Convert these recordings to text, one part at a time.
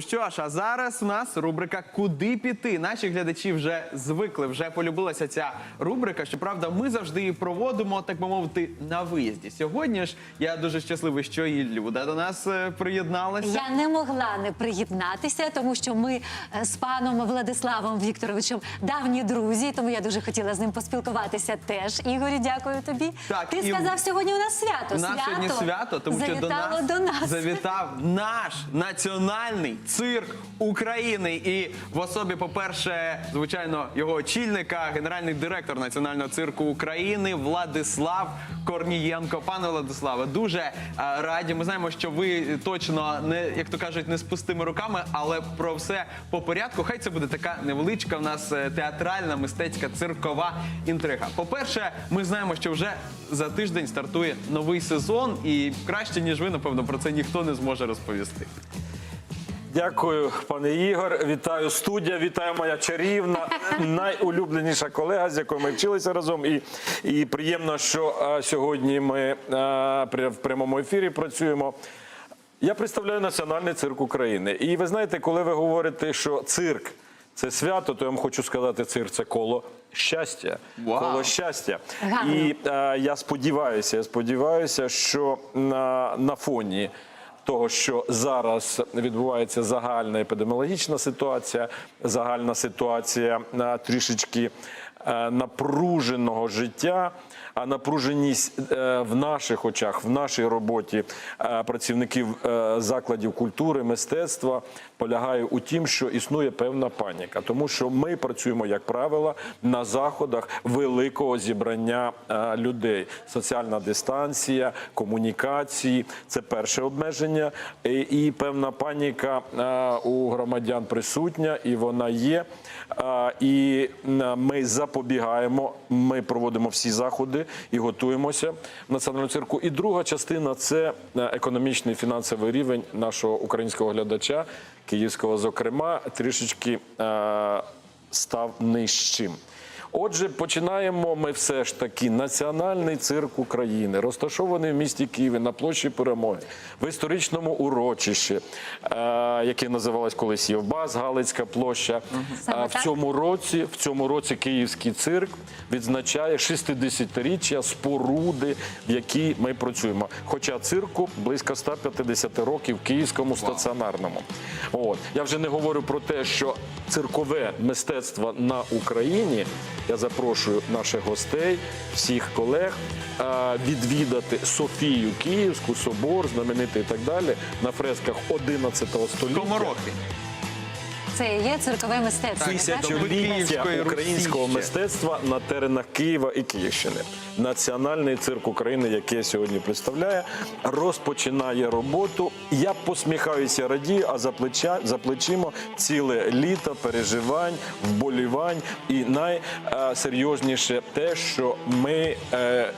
Що ж, а зараз у нас рубрика Куди піти. Наші глядачі вже звикли, вже полюбилася ця рубрика. Щоправда, ми завжди її проводимо, так би мовити, на виїзді. Сьогодні ж я дуже щасливий, що і Люда до нас е, приєдналася. Я не могла не приєднатися, тому що ми е, з паном Владиславом Вікторовичем давні друзі, тому я дуже хотіла з ним поспілкуватися теж. Ігорі, дякую тобі. Так, Ти і сказав, сьогодні у нас свято. У нас сьогодні свято, тому що до завітало нас, до нас. завітав наш національний цирк України. І в особі, по-перше, звичайно, його очільника, генеральний директор Національного цирку України Владислав Корнієнко. Пане Владиславе, дуже е, раді. Ми знаємо, що ви точно не як то кажуть, не з пустими руками, але про все по порядку. Хай це буде така невеличка в нас е, театральна, мистецька, циркова інтрига. По-перше, ми знаємо, що вже за тиждень стартує новий сезон, і краще ніж ви, напевно, про це ніхто не зможе розповісти. Дякую, пане Ігор. Вітаю студія. Вітаю моя чарівна, найулюбленіша колега, з якою ми вчилися разом. І, і приємно, що а, сьогодні ми а, при- в прямому ефірі працюємо. Я представляю Національний цирк України. І ви знаєте, коли ви говорите, що цирк це свято, то я вам хочу сказати, цирк це коло щастя. Вау. Коло щастя. Гарно. І е, я сподіваюся, я сподіваюся, що на, на фоні того, що зараз відбувається загальна епідеміологічна ситуація, загальна ситуація е, трішечки е, напруженого життя. А напруженість е, в наших очах, в нашій роботі е, працівників е, закладів культури, мистецтва полягає у тім, що існує певна паніка, тому що ми працюємо, як правило, на заходах великого зібрання людей. Соціальна дистанція, комунікації це перше обмеження, і, певна паніка у громадян присутня, і вона є. І ми запобігаємо, ми проводимо всі заходи і готуємося в національному цирку. І друга частина це е, економічний фінансовий рівень нашого українського глядача, київського, зокрема, трішечки е, став нижчим. Отже, починаємо ми все ж таки національний цирк України, розташований в місті Києві на площі Перемоги, в історичному урочищі, е, яке називалось колись Євбас, Галицька площа. Саме Е, в так? цьому році, в цьому році Київський цирк відзначає 60-річчя споруди, в якій ми працюємо. Хоча цирку близько 150 років київському стаціонарному. От я вже не говорю про те, що циркове мистецтво на Україні. Я запрошую наших гостей, всіх колег е, відвідати Софію Київську, собор, знаменитий і так далі, на фресках 11 століття. Коморохи. Це і є циркове мистецтво. Тисячоліття українського мистецтва на теренах Києва і Київщини. Національний цирк України, який я сьогодні представляю, розпочинає роботу. Я посміхаюся, радію, а за плеча за плечима ціле літо переживань, вболівань. І найсерйозніше те, що ми. Е,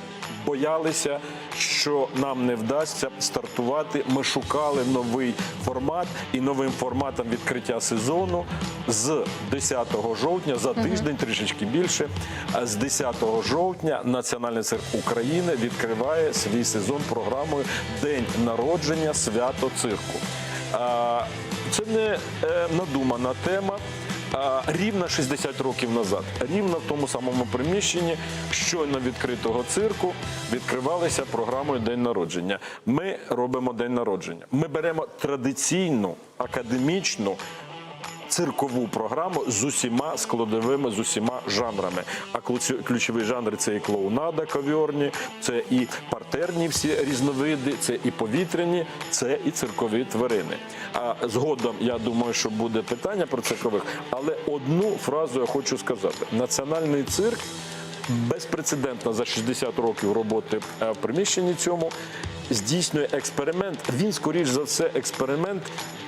Боялися, що нам не вдасться стартувати. Ми шукали новий формат і новим форматом відкриття сезону з 10 жовтня за тиждень, трішечки більше. З 10 жовтня Національний цирк України відкриває свій сезон програмою День народження свято цирку. Це не е, надумана тема. Рівно 60 років назад, рівно в тому самому приміщенні щойно відкритого цирку відкривалися програмою День народження. Ми робимо день народження. Ми беремо традиційну академічну. Циркову програму з усіма складовими, з усіма жанрами. А ключ- ключові жанри це і клоунада, кав'ярні, це і партерні всі різновиди, це і повітряні, це і циркові тварини. А згодом я думаю, що буде питання про циркових, але одну фразу я хочу сказати: національний цирк. Безпрецедентно за 60 років роботи е, в приміщенні цьому здійснює експеримент. Він, скоріш за все, експеримент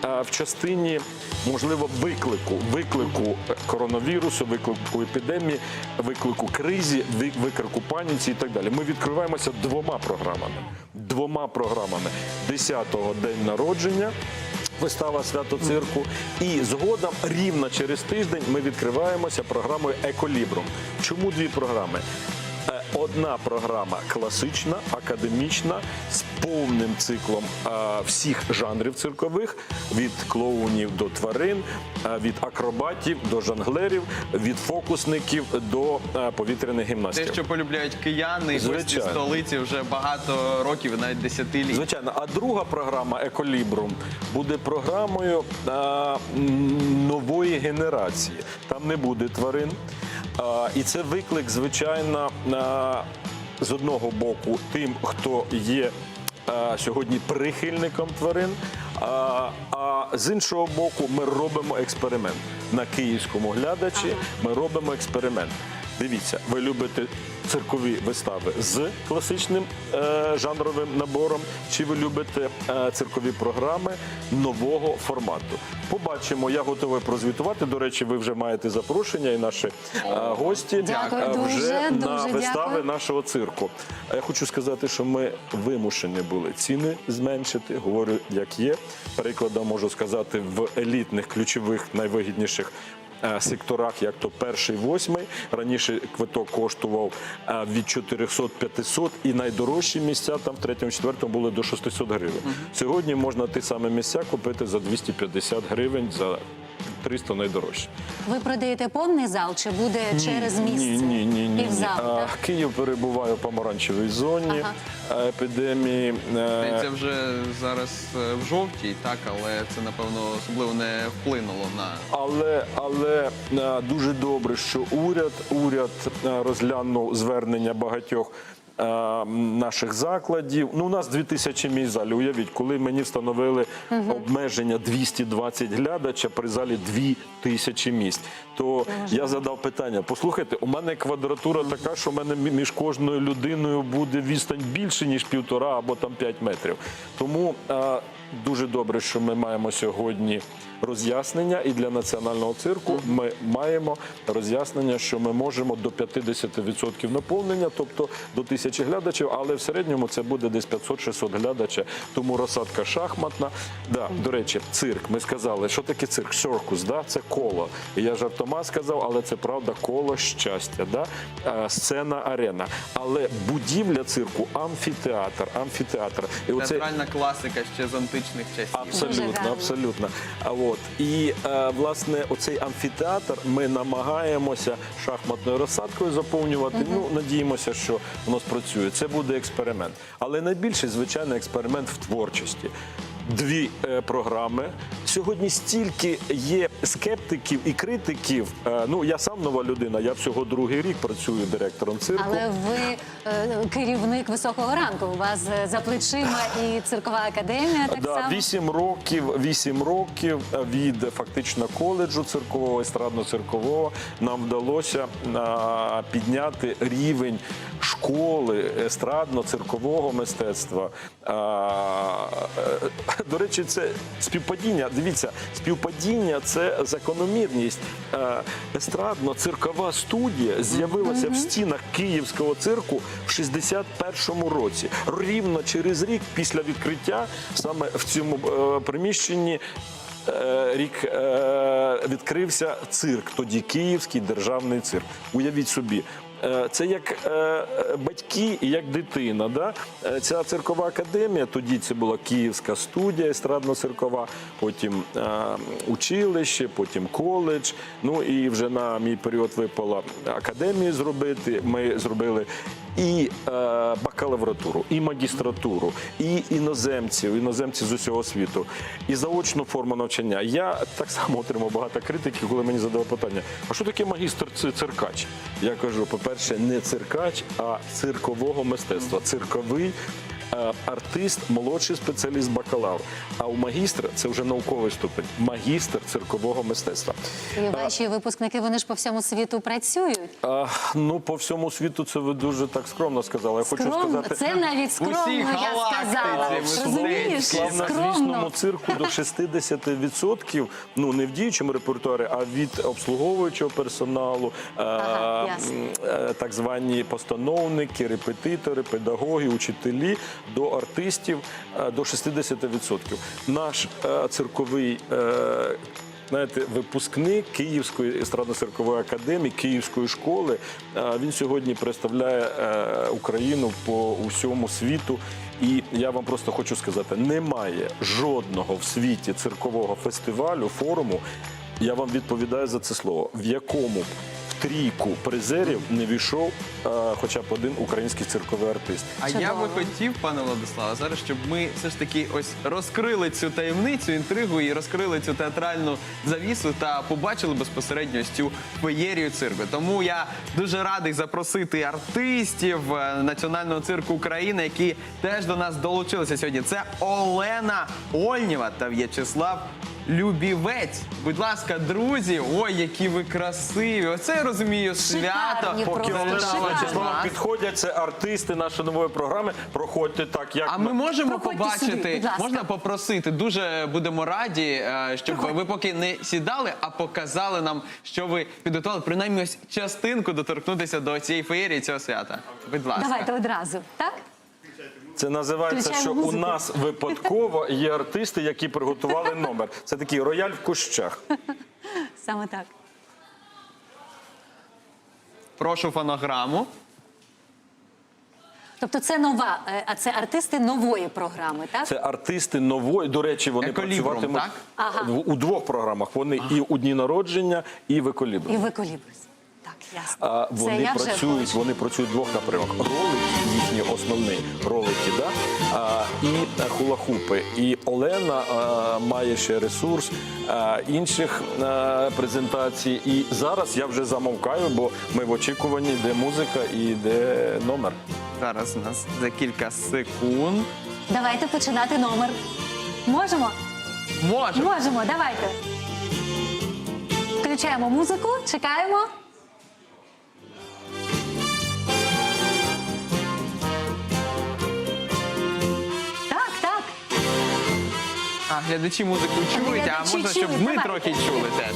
е, в частині, можливо, виклику, виклику е, коронавірусу, виклику епідемії, виклику кризі, виклику паніці і так далі. Ми відкриваємося двома програмами. Двома програмами. 10-го день народження. Вистава свято цирку. І згодом, рівно через тиждень, ми відкриваємося програмою Еколібрум. Чому дві програми? Одна програма класична, академічна, з повним циклом всіх жанрів циркових: від клоунів до тварин, від акробатів до жонглерів, від фокусників до повітряних гімнастів. Те, що полюбляють кияни, гості столиці вже багато років, навіть десятиліть. Звичайно, а друга програма Еколібрум буде програмою нової генерації. Там не буде тварин. І це виклик, звичайно, з одного боку, тим, хто є сьогодні прихильником тварин. А з іншого боку, ми робимо експеримент на київському глядачі. Ми робимо експеримент. Дивіться, ви любите циркові вистави з класичним е, жанровим набором, чи ви любите е, циркові програми нового формату? Побачимо, я готовий прозвітувати. До речі, ви вже маєте запрошення і наші е, гості Дякую е, дуже, вже на дуже вистави дякую. нашого цирку. Я хочу сказати, що ми вимушені були ціни зменшити. Говорю, як є. Прикладом можу сказати в елітних ключових найвигідніших. Е, Секторах, як то перший, восьмий. Раніше квиток коштував е, від 400-500 і найдорожчі місця там в третьому, четвертому були до 600 гривень. Сьогодні можна ті самі місця купити за 250 гривень за 300 найдорожчі. Ви продаєте повний зал чи буде через місце? Ні, ні, ні, ні, ні. А. Київ перебуває в помаранчевій зоні Ага. епідемії. Це вже зараз е, в жовтій, так, але це напевно особливо не вплинуло на Але але е, дуже добре, що уряд уряд е, розглянув звернення багатьох. Е, Наших закладів. Ну, у нас 2000 місць залі. Уявіть, коли мені встановили обмеження 220 глядача при залі 2000 місць, то я задав питання: послухайте, у мене квадратура така, що у мене між кожною людиною буде відстань більше, ніж півтора або там 5 метрів. Тому е, дуже добре, що ми маємо сьогодні роз'яснення, і для національного цирку ми маємо роз'яснення, що ми можемо до 50% наповнення, тобто до тисячі глядачів, але в середньому це буде десь 500-600 глядача. Тому розсадка шахматна. Да, до речі, цирк. Ми сказали, що таке цирк? Да? це коло. Я жартома сказав, але це правда коло щастя. Да? Сцена арена. Але будівля цирку амфітеатр. Амфітеатр. І оце театральна класика ще з античних часів. Абсолютно, абсолютно. А от і е, власне оцей амфітеатр ми намагаємося шахматною розсадкою заповнювати. Ну надіємося, що воно спрацює. Це буде експеримент. Але найбільший звичайно експеримент в творчості. Дві е, програми сьогодні стільки є скептиків і критиків. Е, ну я сам нова людина. Я всього другий рік працюю директором цирку. Але ви е, керівник високого ранку. У вас за плечима і циркова академія так Да, само. вісім років, вісім років від фактично коледжу циркового, естрадно-циркового нам вдалося підняти рівень школи естрадно-циркового мистецтва. До речі, це співпадіння. Дивіться, співпадіння це закономірність. Е, Естрадно-циркова студія з'явилася в стінах Київського цирку в 61-му році. Рівно через рік після відкриття саме в цьому е, приміщенні. е, Рік відкрився цирк, тоді Київський державний цирк. Уявіть собі, це як е, е, батьки і як дитина. Да? Е, Ця циркова академія, тоді це була Київська студія естрадно-циркова, потім е, училище, потім коледж. Ну і вже на мій період випала академію зробити. Ми зробили і е, бакалавратуру, і магістратуру, і іноземців, іноземців з усього світу, і заочну форму навчання. Я так само отримав багато критики, коли мені задали питання: а що таке магістр циркач? Я кажу, по-перше, не циркач, а циркового мистецтва. Цирковий. Е, Артист, молодший спеціаліст, бакалавр. А у магістра це вже науковий ступень. Магістр циркового мистецтва. І ваші випускники вони ж по всьому світу працюють. А, ну, по всьому світу це ви дуже так скромно сказали. Я хочу сказати, це навіть скромно, я сказала. Розумієш, славнозвісному скромно. цирку до 60%, ну не в діючому репертуарі, а від обслуговуючого персоналу, е, Ага, е, так звані постановники, репетитори, педагоги, учителі до артистів е, до 60%. Наш е, цирковий. е, знаєте, випускник Київської естрадно-циркової академії, Київської школи. Він сьогодні представляє Україну по усьому світу. І я вам просто хочу сказати: немає жодного в світі циркового фестивалю, форуму. Я вам відповідаю за це слово, в якому трійку призерів не війшов е, хоча б один український цирковий артист. А я би хотів, пане Владиславе, зараз, щоб ми все ж таки ось розкрили цю таємницю, інтригу і розкрили цю театральну завісу та побачили безпосередньо ось цю феєрію цирку. Тому я дуже радий запросити артистів е, Національного цирку України, які теж до нас долучилися сьогодні. Це Олена Ольнєва та В'ячеслав. Любівець, будь ласка, друзі, ой, які ви красиві! Оце я розумію свято. Шикарні Поки Просто Олена шикарно. Вячеслава підходять, це артисти нашої нової програми. Проходьте так, як А ми можемо Проходьте побачити, сюди, будь ласка. можна попросити. Дуже будемо раді, е, щоб ви поки не сідали, а показали нам, що ви підготували. Принаймні ось частинку доторкнутися до цієї феєрії цього свята. Будь ласка. Давайте одразу, так? Це називається, що у нас випадково є артисти, які приготували номер. Це такий рояль в кущах. Саме так. Прошу фонограму. Тобто це нова, е, а це артисти нової програми, так? Це артисти нової. До речі, вони Еколібрум, працюватимуть так? Ага. у двох програмах. Вони і у дні народження, і в І еколібрі. Так, ясно. А Це вони я вже працюють, бачу. вони працюють в двох напрямах. Ролик, їхні основні ролики, да? а, і е, хула-хупи. І Олена а, має ще ресурс а, інших а, презентацій. І зараз я вже замовкаю, бо ми в очікуванні, де музика і де номер. Зараз у нас за кілька секунд. Давайте починати номер. Можемо? Можемо. Можемо, давайте. Включаємо музику, чекаємо. А глядачі музику чують, а Глядачі можна, щоб чують, ми трохи чули теж.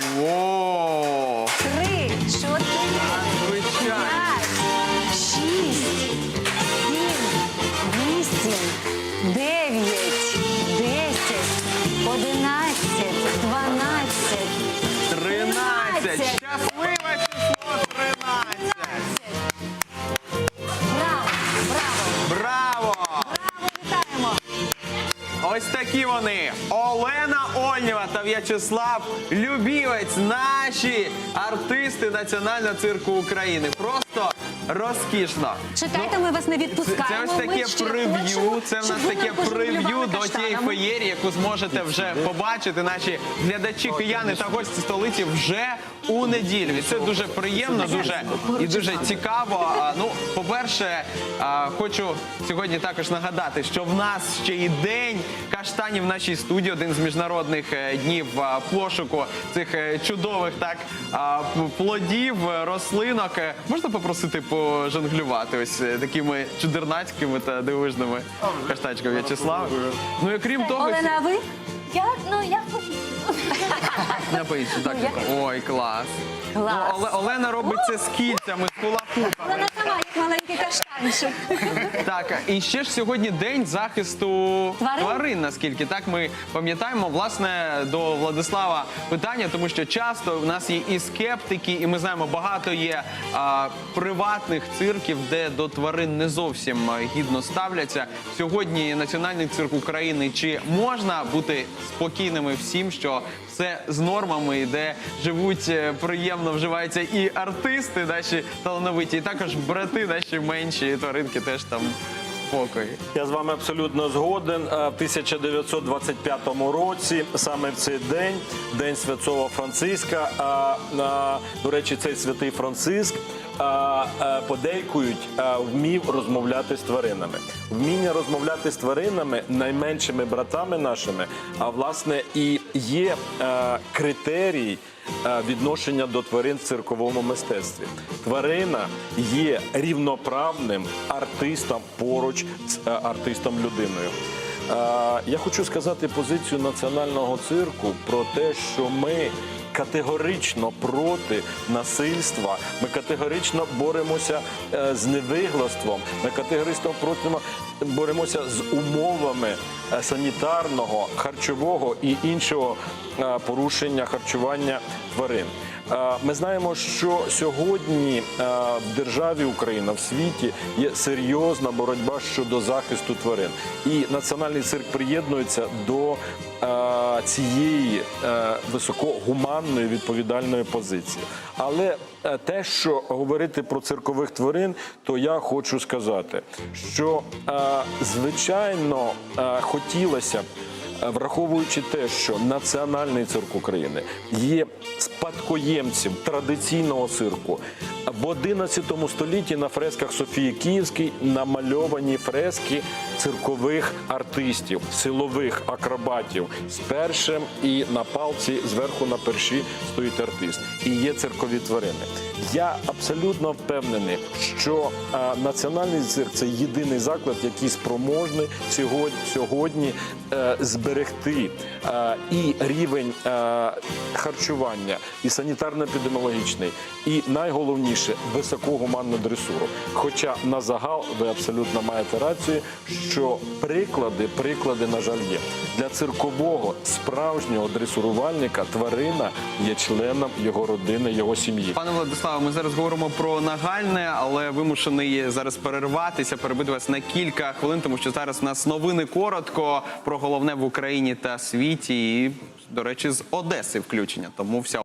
Whoa. В'ячеслав Любівець, наші артисти Національного цирку України. Просто розкішно. Чекайте, ми вас не відпускаємо. це ось Ми таке прев'ю. хочемо, Це в щоб нас ви таке нам пожонглювали прев'ю до тієї каштанами. феєрії, яку зможете вже побачити. Наші глядачі, кияни та гості столиці вже у неділю. І це дуже приємно, дуже і дуже цікаво. А, Ну, по-перше, а, хочу сьогодні також нагадати, що в нас ще і день каштанів в нашій студії, один з міжнародних е, днів а, пошуку цих е, чудових так а, п- плодів, е, рослинок. Е, Можна попросити пожонглювати ось е, такими чудернацькими та дивовижними каштачками В'ячеслава. Ну і крім того, Олена, а ви? Я, ну, я хочу. напишу так. Ой, клас. Клас. Ну, Оле- Олена робить це з кільцями, з кулаками. Олена сама, як маленький каштанчик. Так, і ще ж сьогодні день захисту Тварин? наскільки так ми пам'ятаємо, власне, до Владислава питання, тому що часто в нас є і скептики, і ми знаємо, багато є а, приватних цирків, де до тварин не зовсім а, гідно ставляться. Сьогодні Національний цирк України. Чи можна бути спокійними всім, що все з нормами, де живуть е, приємно, вживаються і артисти наші талановиті, і також брати наші менші тваринки теж там спокій. Я з вами абсолютно згоден. Е, В 1925 році, саме в цей день, день святого Франциска. а, а, До речі, цей святий Франциск. Е, Подейкують, вмів розмовляти з тваринами. Вміння розмовляти з тваринами найменшими братами нашими, а власне і є е, критерій е, відношення до тварин в цирковому мистецтві. Тварина є рівноправним артистом поруч з артистом людиною. Я хочу сказати позицію національного цирку про те, що ми категорично проти насильства. Ми категорично боремося е, з невиглаством. Ми категорично проти боремося з умовами е, санітарного, харчового і іншого е, порушення харчування тварин. Е, Ми знаємо, що сьогодні е, в державі Україна в світі є серйозна боротьба щодо захисту тварин, і національний цирк приєднується до е, цієї високогуманної відповідальної позиції. Але те, що говорити про циркових тварин, то я хочу сказати, що звичайно хотілося б. Е, Враховуючи те, що Національний цирк України є спадкоємцем традиційного цирку, в 11 столітті на фресках Софії Київській намальовані фрески циркових артистів, силових акробатів з першим і на палці зверху на перші стоїть артист. І є циркові тварини. Я абсолютно впевнений, що е, національний цирк це єдиний заклад, який спроможний сьогодні, е, зберегти е, і рівень е, харчування, і санітарно-епідеміологічний, і найголовніше високогуманну дресуру. Хоча на загал ви абсолютно маєте рацію, що приклади, приклади, на жаль, є для циркового справжнього дресурувальника тварина є членом його родини, його сім'ї. Пане Владиславе, ми зараз говоримо про нагальне, але вимушений зараз перерватися, перебити вас на кілька хвилин, тому що зараз у нас новини коротко про головне в Україні та світі, і, до речі, з Одеси включення. Тому вся